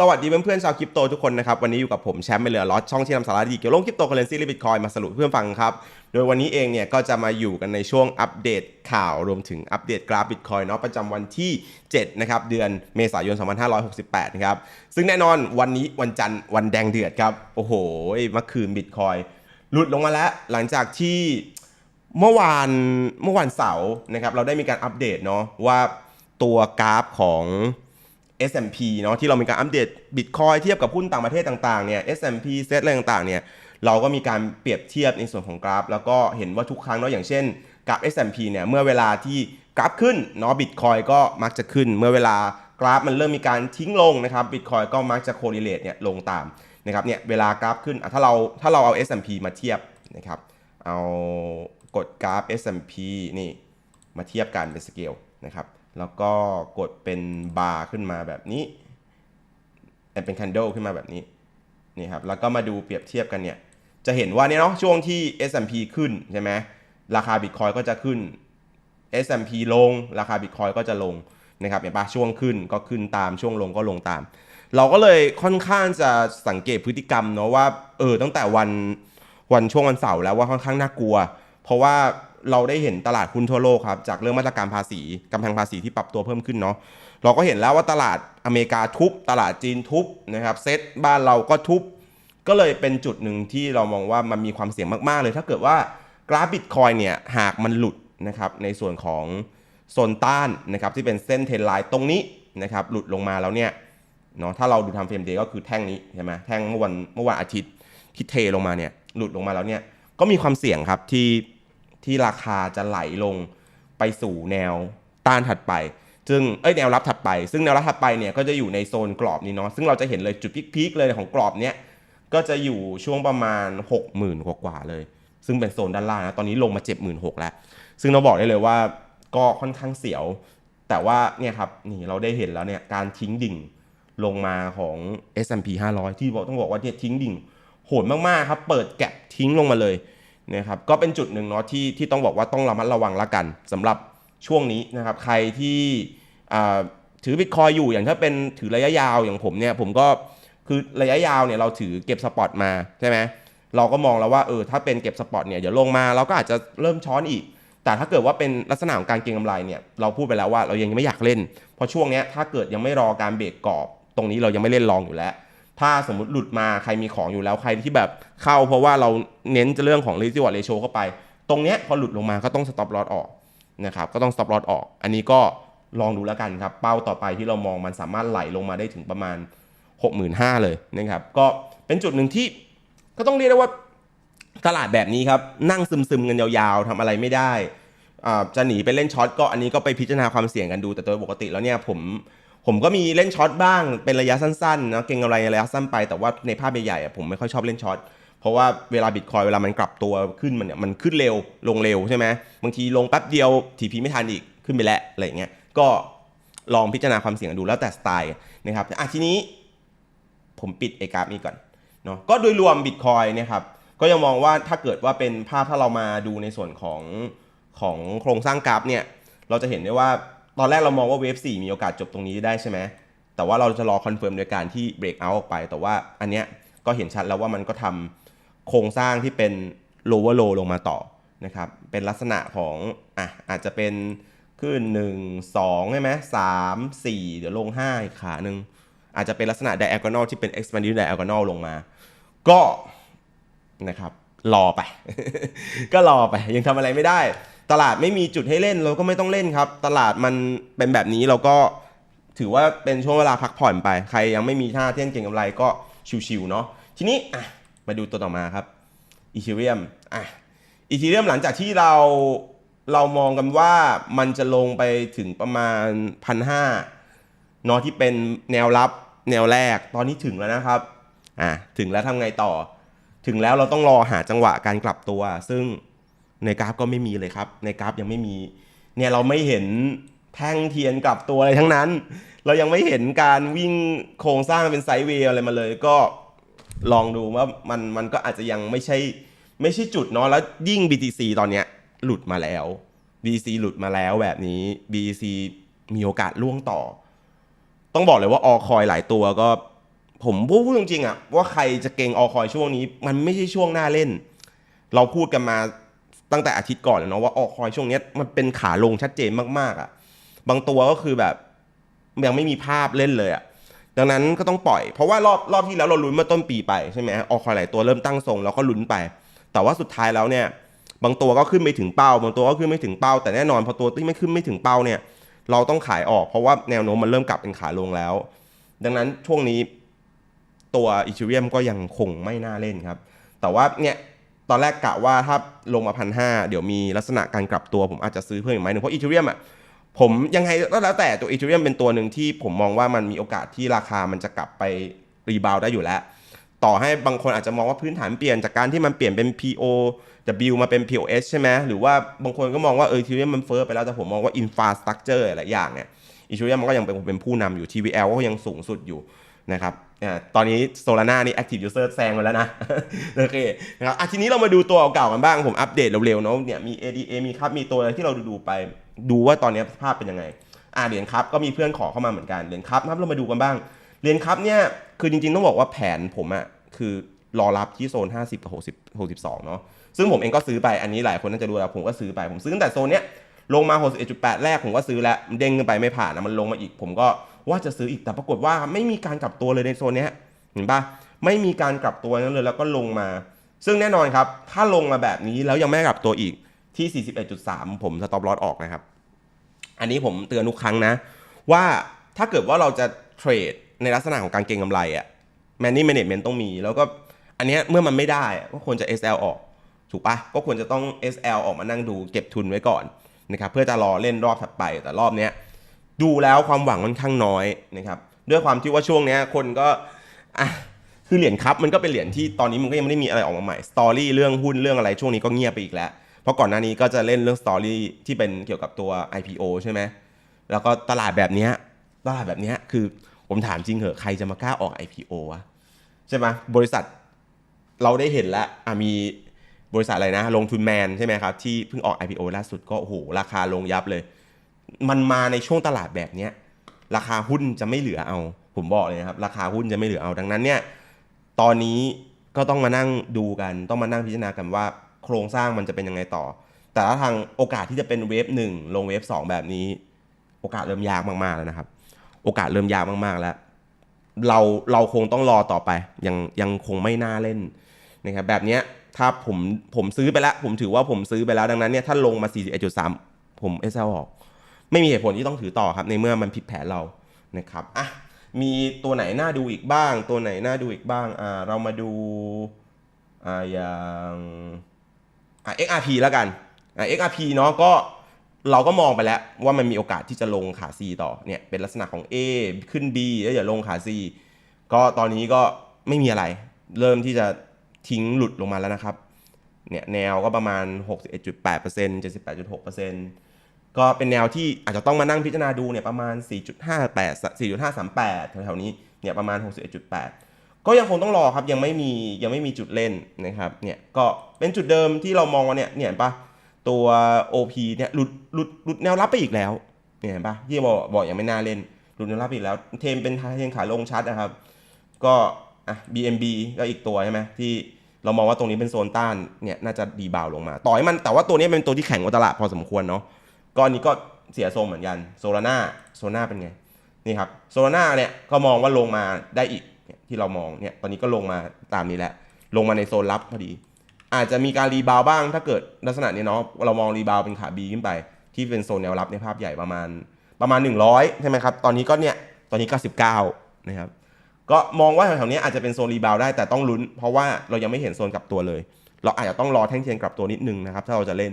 สวัสดีเพื่อนๆชาวคริปโตทุกคนนะครับ วันนี้อยู่กับผมแชมป์ไม่เหลือล็อตช่องที่นำสาระดีเกี่ยวกับโลกคริปโตเคอเรนซีและบิตคอยมาสรุปเพื่อนฟังครับ โดยวันนี้เองเนี่ยก็จะมาอยู่กันในช่วงอัปเดตข่าวรวมถึงอัปเดตกราฟบิตคอยเนาะประจำวันที่ 7 นะครับ เดือนเมษายน 2568 นะครับ ซึ่งแน่นอนวันนี้วันจันทร์วันแดงเดือดครับ โอ้โหเมื่อคืนบิตคอยหลุดลงมาแล้วหลังจากที่เมื่อวานเมื่อวานเสาร์นะครับเราได้มีการอัปเดตเนาะว่าตัวกราฟของ S&P เนาะที่เรามีการอัปเดต Bitcoin เทียบกับหุ้นต่างประเทศต่างๆเนี่ย S&P เซตอะไรต่างๆเนี่ยเราก็มีการเปรียบเทียบในส่วนของกราฟ แล้วก็เห็นว่าทุกครั้งเนาะอย่างเช่นกราฟ S&P เนี่ยเมื่อเวลาที่กราฟขึ้นเนาะ Bitcoin ก็มักจะขึ้น เมื่อเวลากราฟมันเริ่มมีการทิ้งลงนะครับ Bitcoin ก็มักจะ correlate เนี่ยลงตามนะครับเนี่ยเวลากราฟขึ้นอะถ้าเราถ้าเราเอา S&P มาเทียบนะครับเอากดกราฟ S&P นี่มาเทียบกันเป็นสเกลนะครับ แล้วก็กดเป็นบาร์ขึ้นมาแบบนี้ เป็นคันโดขึ้นมาแบบนี้นี่ครับแล้วก็มาดูเปรียบเทียบกันเนี่ยจะเห็นว่าเนี่ยเนาะช่วงที่ S&P ขึ้นใช่ไหมราคา Bitcoin ก็จะขึ้น S&P ลง ราคา Bitcoin ก็จะลงนะครับเห็นปะช่วงขึ้นก็ขึ้นตามช่วงลงก็ลงตาม เราก็เลยค่อนข้างจะสังเกตพฤติกรรมเนาะว่าเออตั้งแต่วันวันช่วงวันเสาร์แล้วว่าค่อนข้างน่ากลัว เพราะว่า เราได้เห็นตลาดหุ้นทั่วโลกครับจากเรื่องมาตรการภาษีกำแพงภาษีที่ปรับตัวเพิ่มขึ้นเนาะเราก็เห็นแล้วว่าตลาดอเมริกาทุบ ตลาดจีนทุบนะครับเซ็ตบ้านเราก็ทุบ ก็เลยเป็นจุดหนึ่งที่เรามองว่ามันมีความเสี่ยงมากๆเลย ถ้าเกิดว่ากราฟบิตคอยเนี่ยหากมันหลุดนะครับในส่วนของโซนต้านนะครับที่เป็นเส้นเทรนไลน์ตรงนี้นะครับหลุดลงมาแล้วเนี่ยเนาะถ้าเราดูทำเฟรมเดย์ก็คือแท่งนี้ใช่ไหมแท่งเมื่อวันเมื่อวันอาทิตย์ที่เทลงมาเนี่ยหลุดลงมาแล้วเนี่ยก็มีความเสี่ยงครับที่ ที่ราคาจะไหลลงไปสู่แนวต้านถัดไป ซึ่งเอ้ยแนวรับถัดไป ซึ่งแนวรับถัดไปเนี่ยก็จะอยู่ในโซนกรอบนี้เนาะซึ่งเราจะเห็นเลยจุดพีคๆเลยของกรอบเนี้ยก็จะอยู่ช่วงประมาณ 60,000 กว่าๆเลย ซึ่งเป็นโซนด้านล่างนะตอนนี้ลงมา 76,000แล้ว ซึ่งเราบอกได้เลยว่าก็ค่อนข้างเสียว แต่ว่าเนี่ยครับนี่เราได้เห็นแล้วเนี่ยการทิ้งดิ่งลงมาของ S&P 500 ที่บอกต้องบอกว่าเนี่ยทิ้งดิ่งโหดมากๆครับ เปิดแก็บทิ้งลงมาเลย นะครับก็เป็นจุดหนึ่งเนาะที่ที่ต้องบอกว่าต้องระมัดระวังละกันสำหรับช่วงนี้นะครับใครที่ถือบิตคอยอยู่อย่างถ้าเป็นถือระยะยาวอย่างผมเนี่ยผมก็คือระยะยาวเนี่ยเราถือเก็บสปอตมาใช่ไหมเราก็มองแล้วว่าเออถ้าเป็นเก็บสปอตเนี่ยเดี๋ยวลงมาเราก็อาจจะเริ่มช้อนอีก แต่ถ้าเกิดว่าเป็นลักษณะของการเก็งกำไรเนี่ยเราพูดไปแล้วว่าเรายังไม่อยากเล่น เพราะช่วงนี้ถ้าเกิดยังไม่รอการเบรกกรอบ ตรงนี้เรายังไม่เล่นลองอยู่แล้ว ถ้าสมมติหลุดมาใครมีของอยู่แล้วใครที่แบบเข้าเพราะว่าเราเน้นเรื่องของ r e s i d u a l ratio เข้าไป ตรงเนี้ยพอหลุดลงมาก็ต้อง stop loss ออกนะครับก็ต้อง stop loss ออก อันนี้ก็ลองดูแล้วกันครับ เป้าต่อไปที่เรามองมันสามารถไหลลงมาได้ถึงประมาณ 65,000เลยนะครับก็เป็นจุดหนึ่งที่ก็ต้องเรียกได้ว่าตลาดแบบนี้ครับนั่งซึมๆกันยาวๆทำอะไรไม่ได้อ่าจะหนีไปเล่นช็อตก็อันนี้ก็ไปพิจารณาความเสี่ยงกันดูแต่โดยปกติแล้วเนี่ยผม ผมก็มีเล่นช็อตบ้างเป็นระยะสั้นๆนะเก็งกำไรระยะสั้นไปแต่ว่าในภาพใหญ่ๆผมไม่ค่อยชอบเล่นช็อตเพราะว่าเวลาบิตคอยเวลามันกลับตัวขึ้นมันเนี่ยมันขึ้นเร็วลงเร็วใช่ไหมบางทีลงแป๊บเดียวทีพีไม่ทันอีกขึ้นไปแล้วอะไรอย่างเงี้ยก็ลองพิจารณาความเสี่ยงดูแล้วแต่สไตล์นะครับอะทีนี้ผมปิดไอกราฟนี้ก่อนเนาะก็โดยรวม Bitcoin เนี่ยครับก็ยังมองว่าถ้าเกิดว่าเป็นภาพถ้าเรามาดูในส่วนของของโครงสร้างกราฟเนี่ยเราจะเห็นได้ว่า ตอนแรกเรามองว่าเวฟ4มีโอกาสจบตรงนี้ได้ใช่ไหมแต่ว่าเราจะรอคอนเฟิร์มโดยการที่เบรกเอาออกไป แต่ว่าอันเนี้ยก็เห็นชัดแล้วว่ามันก็ทำโครงสร้างที่เป็น lower low ลงมาต่อนะครับ เป็นลักษณะของอะอาจจะเป็นขึ้น 1 2ใช่ไหม3 4เดี๋ยวลง 5 อีกขาหนึ่งอาจจะเป็นลักษณะ diagonal ที่เป็น expanded diagonal ลงมา ก็นะครับรอไป ก็รอไปยังทำอะไรไม่ได้ ตลาดไม่มีจุดให้เล่นเราก็ไม่ต้องเล่นครับ ตลาดมันเป็นแบบนี้เราก็ถือว่าเป็นช่วงเวลาพักผ่อนไป ใครยังไม่มีท่าเที่ยงเก่งกำไรก็ชิวๆเนาะทีนี้อะมาดูตัวต่อมาครับอีเทเรียมอะอีเทเรียมหลังจากที่เราเรามองกันว่ามันจะลงไปถึงประมาณพันห้าเนาะที่เป็นแนวรับแนวแรกตอนนี้ถึงแล้วนะครับอ่าถึงแล้วทำไงต่อ ถึงแล้วเราต้องรอหาจังหวะการกลับตัว ซึ่ง ในกราฟก็ไม่มีเลยครับ ในกราฟยังไม่มี เนี่ยเราไม่เห็นแท่งเทียนกลับตัวอะไรทั้งนั้น เรายังไม่เห็นการวิ่งโครงสร้างเป็นไซด์เวย์อะไรมาเลย ก็ลองดูว่ามันมันก็อาจจะยังไม่ใช่ไม่ใช่จุดเนาะแล้วยิ่ง BTC ตอนเนี้ยหลุดมาแล้ว BTC หลุดมาแล้วแบบนี้ BTC มีโอกาสล่วงต่อ ต้องบอกเลยว่าออคอยหลายตัวก็ผมพูดพูดจริงๆอะว่าใครจะเก่งออคอยช่วงนี้ มันไม่ใช่ช่วงหน้าเล่น เราพูดกันมา ตั้งแต่อาทิตย์ก่อนแล้วเนาะว่าออคอยช่วงนี้มันเป็นขาลงชัดเจนมากๆอะบางตัวก็คือแบบยังไม่มีภาพเล่นเลยอะดังนั้นก็ต้องปล่อย เพราะว่ารอบรอบที่แล้วเราลุ้นเมื่อต้นปีไปใช่ไหมออคอยหลายตัวเริ่มตั้งทรงแล้วก็ลุ้นไป แต่ว่าสุดท้ายแล้วเนี่ย บางตัวก็ขึ้นไม่ถึงเป้า บางตัวก็ขึ้นไม่ถึงเป้า แต่แน่นอนพอตัวที่ไม่ขึ้นไม่ถึงเป้าเนี่ย เราต้องขายออก เพราะว่าแนวโน้มมันเริ่มกลับเป็นขาลงแล้ว ดังนั้นช่วงนี้ตัวอีชิเรียมก็ยังคงไม่น่าเล่นครับ แต่ว่าเนี่ย ตอนแรกกะว่าถ้าลงมาพันห้าเดี๋ยวมีลักษณะการกลับตัวผมอาจจะซื้อเพิ่มอีกไหมหนึ่งเพราะอีชิเรียมอะผมยังไงก็แล้วแต่ตัวอีชิเรียมเป็นตัวหนึ่งที่ผมมองว่ามันมีโอกาสที่ราคามันจะกลับไปรีบาวได้อยู่แล้ว ต่อให้บางคนอาจจะมองว่าพื้นฐานเปลี่ยนจากการที่มันเปลี่ยนเป็น PO W มาเป็น POS ใช่ไหมหรือว่าบางคนก็มองว่าเออทีเรียมันเฟ้อไปแล้วแต่ผมมองว่า infrastructure หลายอย่างเนี่ยอีชูเรียมมันก็ยังเป็นเป็นผู้นำอยู่ TVL ก็ยังสูงสุดอยู่นะครับ ตอนนี้โซลาร่านี่ active user แซงไปแล้วนะ โอเคนะครับอะทีนี้เรามาดูตัวเก่าๆกันบ้าง ผมอัปเดตเร็วๆเนาะเนี่ยมี ADA มีครับมีตัวอะไรที่เราดูๆไป ดูว่าตอนนี้ภาพเป็นยังไง อ่าเหรียญครับก็มีเพื่อนขอเข้ามาเหมือนกัน เหรียญครับนะครับเรามาดูกันบ้าง เหรียญครับเนี่ยคือจริงๆต้องบอกว่าแผนผมอะคือรอรับที่โซน 50 กับ 60 62 เนาะซึ่งผมเองก็ซื้อไปอันนี้หลายคนน่าจะรู้แล้วผมก็ซื้อไปผมซื้อตั้งแต่โซนเนี้ยลงมา 61.8 แรกผมก็ซื้อแล้วเด้งขึ้นไปไม่ผ่านนะมันลงมาอีกผมก็ ว่าจะซื้ออีกแต่ปรากฏว่าไม่มีการกลับตัวเลยในโซนนี้เห็นปะไม่มีการกลับตัวนั้นเลยแล้วก็ลงมา ซึ่งแน่นอนครับ ถ้าลงมาแบบนี้แล้วยังไม่กลับตัวอีกที่ 41.3 ผมสต็อปลอสออกนะครับ อันนี้ผมเตือนทุกครั้งนะ ว่าถ้าเกิดว่าเราจะเทรดในลักษณะของการเก็งกำไรอะแมนนี่แมネจเมนต์ต้องมี แล้วก็อันเนี้ยเมื่อมันไม่ได้ก็ควรจะ SL ออก ถูกปะก็ควรจะต้อง SL ออกมานั่งดูเก็บทุนไว้ก่อนนะครับเพื่อจะรอเล่นรอบถัดไปแต่รอบเนี้ย ดูแล้วความหวังค่อนข้างน้อยนะครับด้วยความที่ว่าช่วงนี้คนก็อะคือเหรียญครับมันก็เป็นเหรียญที่ตอนนี้มันก็ยังไม่ได้มีอะไรออกมาใหม่สตอรี่เรื่องหุ้นเรื่องอะไรช่วงนี้ก็เงียบไปอีกแล้ว เพราะก่อนหน้านี้ก็จะเล่นเรื่องสตอรี่ที่เป็นเกี่ยวกับตัว IPO ใช่ไหมแล้วก็ตลาดแบบนี้ตลาดแบบนี้คือผมถามจริงเหอะใครจะมากล้าออก IPO วะใช่ไหมบริษัทเราได้เห็นแล้วอะมีบริษัทอะไรนะ ลงทุนแมนใช่ไหมครับที่เพิ่งออก IPO ล่าสุดก็โอ้โหราคาลงยับเลย มันมาในช่วงตลาดแบบเนี้ยราคาหุ้นจะไม่เหลือเอา ผมบอกเลยนะครับราคาหุ้นจะไม่เหลือเอาดังนั้นเนี่ยตอนนี้ก็ต้องมานั่งดูกัน ต้องมานั่งพิจารณากันว่าโครงสร้างมันจะเป็นยังไงต่อ แต่ถ้าทางโอกาสที่จะเป็นเวฟหนึ่งลงเวฟสองแบบนี้ โอกาสเริ่มยากมากๆแล้วนะครับ โอกาสเริ่มยากมากๆแล้ว เราเราคงต้องรอต่อไป ยังยังคงไม่น่าเล่นนะครับแบบเนี้ยถ้าผมผมซื้อไปแล้ว ผมถือว่าผมซื้อไปแล้วดังนั้นเนี่ยถ้าลงมา 41.3 ผม SL ออก ไม่มีเหตุผลที่ต้องถือต่อครับในเมื่อมันผิดแผนเรานะครับอะมีตัวไหนน่าดูอีกบ้าง ตัวไหนน่าดูอีกบ้างอ่าเรามาดูอ่าอย่างอะ XRP แล้วกันอะ XRP เนาะก็เราก็มองไปแล้วว่ามันมีโอกาสที่จะลงขา C ต่อเนี่ยเป็นลักษณะของ A ขึ้น B แล้วอย่าลงขา C ก็ตอนนี้ก็ไม่มีอะไร เริ่มที่จะทิ้งหลุดลงมาแล้วนะครับเนี่ยแนวก็ประมาณ 61.8% 78.6% ก็เป็นแนวที่อาจจะต้องมานั่งพิจารณาดูเนี่ยประมาณ 4.58 4.538แถวๆนี้เนี่ยประมาณ 61.8 ก็ยังคงต้องรอครับยังไม่มียังไม่มีจุดเล่นนะครับเนี่ยก็เป็นจุดเดิมที่เรามองว่าเนี่ยเนี่ยปะตัว OP เนี่ยหลุดหลุดหลุดแนวรับไปอีกแล้วเนี่ยเห็นปะที่บอกบอกยังไม่น่าเล่นหลุดแนวรับไปอีกแล้ว เทมเป็นเทมขาลงชัดนะครับ ก็อะ BMB ก็อีกตัวใช่ไหมที่เรามองว่าตรงนี้เป็นโซนต้านเนี่ยน่าจะดีบาวลงมา ต่อให้มันแต่ว่าตัวนี้เป็นตัวที่แข็งกว่าตลาดพอสมควรเนาะ ก็อันนี้ก็เสียทรงเหมือนกันโซลาร่าโซลาร่าเป็นไงนี่ครับโซลาร่าเนี่ยก็มองว่าลงมาได้อีกที่เรามองเนี่ยตอนนี้ก็ลงมาตามนี้แหละ ลงมาในโซนรับพอดี อาจจะมีการรีบาวบ้างถ้าเกิดลักษณะนี้เนาะเรามองรีบาวเป็นขา B ขึ้นไป ที่เป็นโซนแนวรับในภาพใหญ่ประมาณประมาณ 100 ใช่ไหมครับ ตอนนี้ก็เนี่ย ตอนนี้ 99 นะครับ ก็มองว่าแถวๆนี้อาจจะเป็นโซนรีบาวได้แต่ต้องลุ้น เพราะว่าเรายังไม่เห็นโซนกลับตัวเลย เราอาจจะต้องรอแท่งเทียนกลับตัวนิดนึงนะครับ ถ้าเราจะเล่น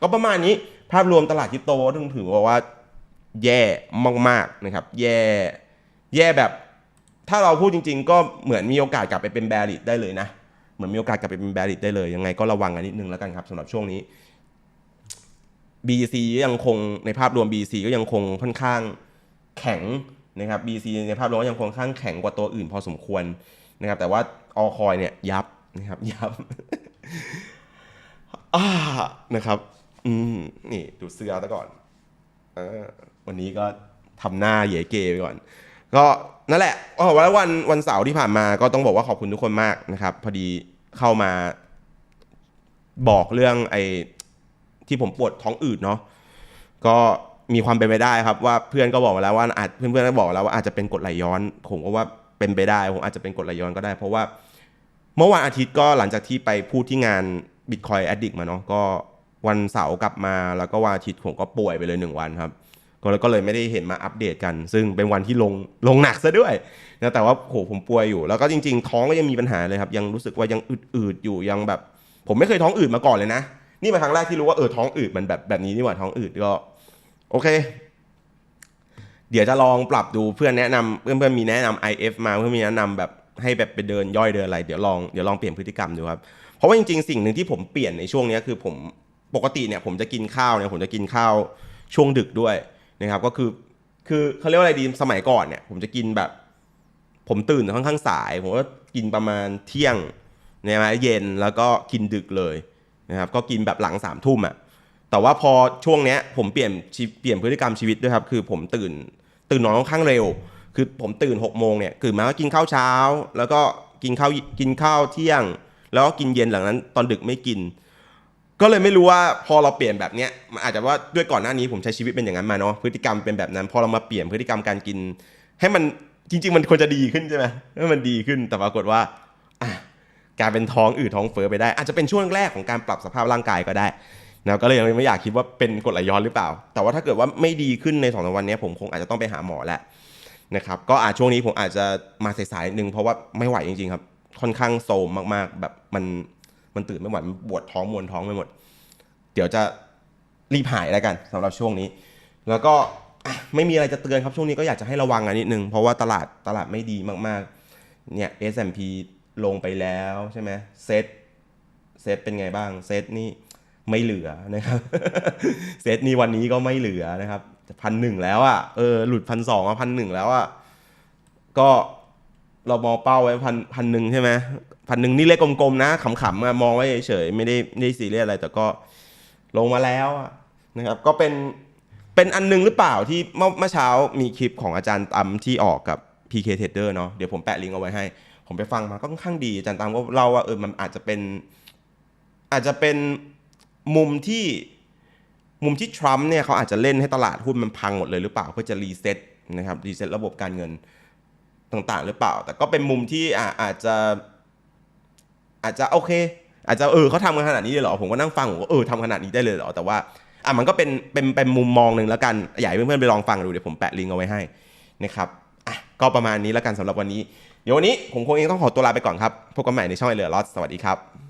ก็ประมาณนี้ ภาพรวมตลาดคริปโตต้องถือว่าแย่มากๆนะครับ แย่แย่แบบ ถ้าเราพูดจริง ๆ ก็เหมือนมีโอกาสกลับไปเป็นแบริดได้เลยนะเหมือนมีโอกาสกลับไปเป็นแบริดได้เลยยังไงก็ระวังกันนิดนึงแล้วกันครับสำหรับช่วงนี้ BC ยังคงในภาพรวม BC ก็ยังคงค่อนข้างแข็งนะครับ BC ในภาพรวมก็ยังคงค่อนข้างแข็งกว่าตัวอื่นพอสมควรนะครับ แต่ว่าออคอยเนี่ยยับนะครับยับนะครับ อืมนี่ดูเสื้อซะก่อนเออวันนี้ก็ทำหน้าเย่เกไปก่อน ก็นั่นแหละอ๋อแล้ววันวันเสาร์ที่ผ่านมาก็ต้องบอกว่าขอบคุณทุกคนมากนะครับ พอดีเข้ามาบอกเรื่องไอ้ที่ผมปวดท้องอืดเนาะก็มีความเป็นไปได้ครับ ว่าเพื่อนก็บอกมาแล้วว่าอาจเพื่อนๆก็บอกแล้วว่าอาจจะเป็นกดไหลย้อน ผมก็ว่าเป็นไปได้ผมอาจจะเป็นกดไหลย้อนก็ได้ เพราะว่าเมื่อวันอาทิตย์ก็หลังจากที่ไปพูดที่งาน Bitcoin Addict มาเนาะก็ วันเสาร์กลับมาแล้วก็วันอาทิตย์ผมก็ป่วยไปเลยหนึ่งวันครับก็เลยก็เลยไม่ได้เห็นมาอัปเดตกัน ซึ่งเป็นวันที่ลงลงหนักซะด้วยนะแต่ว่าโหผมป่วยอยู่ แล้วก็จริง ๆ ท้องก็ยังมีปัญหาเลยครับ ยังรู้สึกว่ายังอืดๆอยู่ยังแบบ ผมไม่เคยท้องอืดมาก่อนเลยนะ นี่เป็นครั้งแรกที่รู้ว่าเออท้องอืดมันแบบแบบนี้นี่หว่าท้องอืดก็ โอเค เดี๋ยวจะลองปรับดูเพื่อนแนะนำเพื่อนเพื่อนมีแนะนำ IF มาเพื่อนมีแนะนำแบบให้แบบไปเดินย่อยเดินอะไรเดี๋ยวลองเดี๋ยวลองเปลี่ยนพฤติกรรมดูครับเพราะว่าจริงๆสิ่งหนึ่งที่ผมเปลี่ยนในช่วงนี้คือผม ปกติเนี่ยผมจะกินข้าวเนี่ยผมจะกินข้าวช่วงดึกด้วยนะครับก็คือคือเขาเรียกว่าอะไรดีสมัยก่อนเนี่ย ผมจะกินแบบ ผมตื่นค่อนข้างสาย ผมก็กินประมาณเที่ยงเนี่ยนะเย็นแล้วก็กินดึกเลยนะครับก็กินแบบหลังสามทุ่มอะแต่ว่าพอช่วงเนี้ยผมเปลี่ยนเปลี่ยนพฤติกรรมชีวิตด้วยครับคือผมตื่นตื่นนอนค่อนข้างเร็ว คือผมตื่น6กโมงเนี่ยตื่นมาก็กินข้าวเช้า แล้วก็กินข้าวกินข้าวเที่ยง แล้วก็กินเย็นหลังนั้น ตอนดึกไม่กิน ก็เลยไม่รู้ว่าพอเราเปลี่ยนแบบเนี้ยมันอาจจะว่าด้วยก่อนหน้านี้ผมใช้ชีวิตเป็นอย่างนั้นมาเนาะพฤติกรรมเป็นแบบนั้น พอเรามาเปลี่ยนพฤติกรรมการกิน ให้มันจริง ๆ มันควรจะดีขึ้นใช่ไหมให้มันดีขึ้นแต่ปรากฏว่ากลารเป็นท้องอืดท้องเฟ้อไปได้ อาจจะเป็นช่วงแรกของการปรับสภาพร่างกายก็ได้นะก็เลยยังไม่อยากคิดว่าเป็นกรดไหลย้อนหรือเปล่า แต่ว่าถ้าเกิดว่าไม่ดีขึ้นในสองสามวันนี้ผมคงอาจจะต้องไปหาหมอแหล้วนะครับก็อาจช่วงนี้ผมอาจจะมาสายๆนิดนึงเพราะว่าไม่ไหวจริงๆครับ ค่อนข้างโซมมากๆ แบบมัน มันตื่นไม่ไหวมันปวดท้องมวนท้องไปหมด เดี๋ยวจะรีบหายแล้วกันสำหรับช่วงนี้ แล้วก็ไม่มีอะไรจะเตือนครับช่วงนี้ก็อยากจะให้ระวังอันนิดนึง เพราะว่าตลาดตลาดไม่ดีมากๆ เนี่ย S&P ลงไปแล้วใช่ไหมเซตเซตเป็นไงบ้างเซตนี่ไม่เหลือนะครับเซตนี่วันนี้ก็ไม่เหลือนะครับพันหนึ่งแล้วอะ่ะเออหลุดพันสองพันหนึ่งแล้วอะ่ะก็ เรามองเป้าไว้พันพันหนึ่งใช่ไหมพันหนึ่งนี่เลขกลมๆนะขำๆอะมองไว้เฉยๆไม่ได้ไม่ได้ซีเรียสอะไร แต่ก็ลงมาแล้วนะครับก็เป็นเป็นอันหนึงหรือเปล่าที่เมื่อเมื่อเช้ามีคลิปของอาจารย์ตำที่ออกกับ PK Trader เนาะเดี๋ยวผมแปะลิงก์เอาไว้ให้ ผมไปฟังมาก็ค่อนข้างดีอาจารย์ตำก็เล่าว่าเออมันอาจจะเป็นอาจจะเป็นมุมที่มุมที่ทรัมป์เนี่ยเขาอาจจะเล่นให้ตลาดหุ้นมันพังหมดเลยหรือเปล่าเพื่อจะรีเซ็ตนะครับรีเซ็ตระบบการเงิน ต่างๆ หรือเปล่า แต่ก็เป็นมุมที่อาอาจจะ อาจจะโอเค อาจจะเออเขาทำกันขนาดนี้เลยเหรอผมก็นั่งฟังผมก็เออทำขนาดนี้ได้เลยเหรอแต่ว่าอะมันก็เป็นเป็นเป็นมุมมองหนึ่งแล้วกันอยากให้เพื่อนๆไปลองฟังดูเดี๋ยวผมแปะลิงก์เอาไว้ให้นะครับอะก็ประมาณนี้แล้วกันสำหรับวันนี้ เดี๋ยววันนี้ผมคงเองต้องขอตัวลาไปก่อนครับพบกันใหม่ในช่องไอเหลือลอสสวัสดีครับ